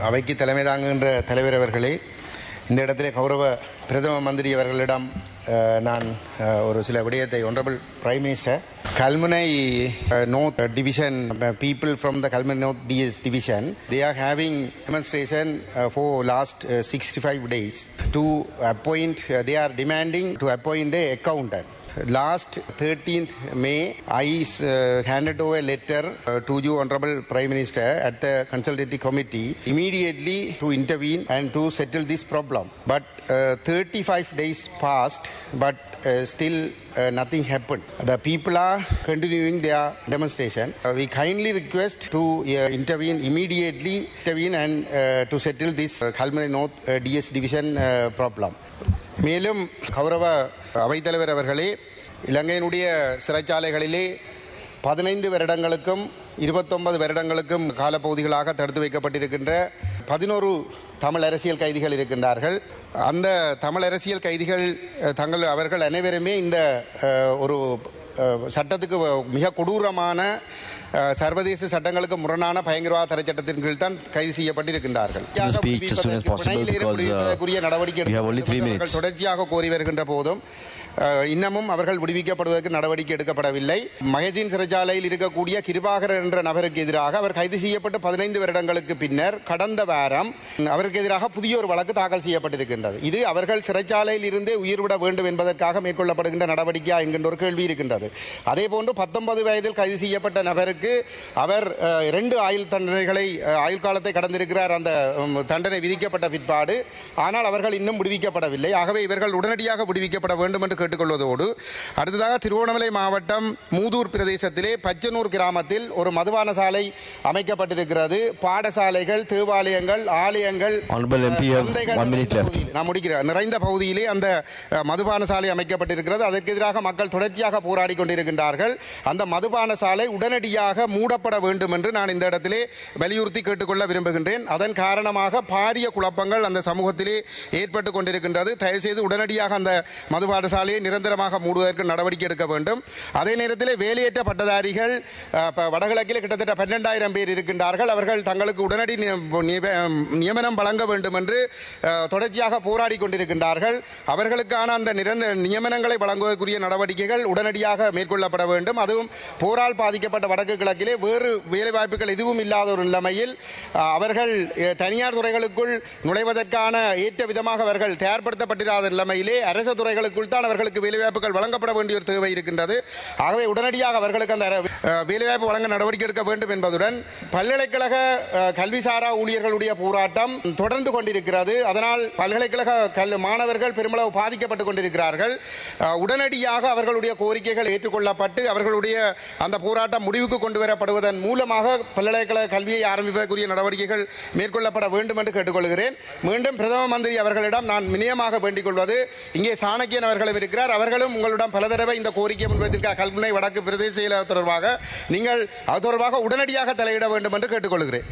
அவைக்கு தலைமை தாங்குகின்ற தலைவர் அவர்களே இந்த இடத்திலே கௌரவ பிரதம மந்திரி அவர்களிடம் நான் அஹ், ஒரு சில விடயத்தை honourable prime minister Kalmunai north division people from the Kalmunai north DS division they are having demonstration for last sixty five days to appoint they are demanding to appoint a accountant Last 13th May, I uh, handed over a letter uh, to you, Honorable Prime Minister, at the consultative committee immediately to intervene and to settle this problem. But uh, 35 days passed, but uh, still uh, nothing happened. The people are continuing their demonstration. Uh, we kindly request to uh, intervene immediately, intervene and uh, to settle this uh, Kalmari North uh, DS division uh, problem. மேலும் கௌரவ அவைத்தலைவர் அவர்களே இலங்கையினுடைய சிறைச்சாலைகளிலே பதினைந்து வருடங்களுக்கும் இருபத்தொன்பது வருடங்களுக்கும் காலப்பகுதிகளாக தடுத்து வைக்கப்பட்டிருக்கின்ற பதினோரு தமிழ் அரசியல் கைதிகள் இருக்கின்றார்கள். அந்த தமிழ் அரசியல் கைதிகள் தங்கள் அவர்கள் அனைவருமே இந்த ஒரு சட்டத்துக்கு மிக கொடூரமான சர்வதேச சட்டங்களுக்கு முரணான பயங்கரவாத தடை சட்டத்தின் கீழ் தான் கைது செய்யப்பட்டிருக்கின்றார்கள். Uh, நடவடிக்கை தொடர்ச்சியாக கோரி வருகின்ற போதும் இன்னமும் அவர்கள் விடுவிக்கப்படுவதற்கு நடவடிக்கை எடுக்கப்படவில்லை. மகஜின் சிறைச்சாலையில் இருக்கக்கூடிய கிருபாகர் என்ற நபருக்கு எதிராக அவர் கைது செய்யப்பட்டு பதினைந்து வருடங்களுக்கு பின்னர் கடந்த வாரம் அவருக்கு எதிராக புதிய ஒரு வழக்கு தாக்கல் செய்யப்பட்டிருக்கின்றது. இது அவர்கள் சிறைச்சாலையில் இருந்தே உயிர்விட வேண்டும் என்பதற்காக மேற்கொள்ளப்படுகின்ற நடவடிக்கையா என்கின்ற ஒரு கேள்வி இருக்கின்றது. அதே போன்று பத்தொன்பது வயதில் கைது செய்யப்பட்ட நபருக்கு அவர் இரண்டு ஆயுள் தண்டனைகளை ஆயுள் காலத்தை கடந்திருக்கிறார். அந்த தண்டனை விதிக்கப்பட்ட பிற்பாடு. ஆனால் அவர்கள் இன்னும் விடுவிக்கப்படவில்லை. ஆகவே இவர்கள் உடனடியாக விடுவிக்கப்பட வேண்டும் என்று கேட்டுக்கொள்வதோடு அடுத்ததாக திருவோணமலை மாவட்டம் மூதூர் பிரதேசத்திலே பச்சனூர் கிராமத்தில் ஒரு மதுபான சாலை அமைக்கப்பட்டிருக்கிறது. பாடசாலைகள் தேவாலயங்கள் ஆலயங்கள் நான் முடிக்கிறேன். நிறைந்த பகுதியிலே அந்த மதுபான சாலை அமைக்கப்பட்டிருக்கிறது. அதற்கு எதிராக மக்கள் தொடர்ச்சியாக போராடி கொண்டிருக்கின்றார்கள் அந்த மதுபான சாலை உடனடியாக மூடப்பட வேண்டும் என்று நான் இந்த இடத்திலே வலியுறுத்தி கேட்டுக்கொள்ள விரும்புகின்றேன். அதன் காரணமாக பாரிய குழப்பங்கள் அந்த சமூகத்திலே ஏற்பட்டு கொண்டிருக்கின்றது. தயவுசெய்து உடனடியாக அந்த மதுபான சாலையை நிரந்தரமாக மூடுவதற்கு நடவடிக்கை எடுக்க வேண்டும். அதே நேரத்தில் வேலையேற்ற பட்டதாரிகள் வடகிழக்கில் கிட்டத்தட்ட பன்னெண்டாயிரம் பேர் இருக்கின்றார்கள். அவர்கள் தங்களுக்கு உடனடி நியமனம் வழங்க வேண்டும் என்று தொடர்ச்சியாக போராடி கொண்டிருக்கின்றார்கள். அவர்களுக்கான அந்த நிரந்தர நியமனங்களை வழங்குவதற்குரிய நடவடிக்கைகள் உடனடியாக மேற்கொள்ளப்பட வேண்டும். அதுவும் போரால் பாதிக்கப்பட்ட வடக்கு கிழக்கிலே வேறு வேலைவாய்ப்புகள் எதுவும் இல்லாத ஒரு நிலைமையில் அவர்கள் தனியார் துறைகளுக்குள் நுழைவதற்கான ஏற்ற விதமாக அவர்கள் தயார்படுத்தப்பட்டிராத நிலைமையிலே அரசு துறைகளுக்குள் தான் அவர்களுக்கு வேலைவாய்ப்புகள் வழங்கப்பட வேண்டிய ஒரு தேவை இருக்கின்றது. ஆகவே உடனடியாக அவர்களுக்கு அந்த வேலைவாய்ப்பு வழங்க நடவடிக்கை எடுக்க வேண்டும் என்பதுடன் பல்கலைக்கழக கல்விசாரா ஊழியர்களுடைய போராட்டம் தொடர்ந்து கொண்டிருக்கிறது. அதனால் பல்கலைக்கழக கல் மாணவர்கள் பெருமளவு பாதிக்கப்பட்டு கொண்டிருக்கிறார்கள். உடனடியாக அவர்களுடைய கோரிக்கைகள் ஏற்றுக்கொள்ளப்பட்டு அவர்களுடைய அந்த போராட்டம் முடிவுக்கு கொண்டு வரப்படுவதன் மூலமாக பல்கலைக்கழக கல்வியை ஆரம்பிப்பதற்குரிய நடவடிக்கைகள் மேற்கொள்ளப்பட வேண்டும் என்று கேட்டுக்கொள்கிறேன். மீண்டும் பிரதம மந்திரி அவர்களிடம் நான் வினயமாக வேண்டிக் கொள்வது இங்கே சாணக்கியன் அவர்களும் இருக்கிறார். அவர்களும் உங்களிடம் பல தடவை இந்த கோரிக்கை முன்வைத்திருக்க கல்முனை வடக்கு பிரதேச செயலர் தொடர்பாக நீங்கள் அது தொடர்பாக உடனடியாக தலையிட வேண்டும் என்று கேட்டுக்கொள்கிறேன்.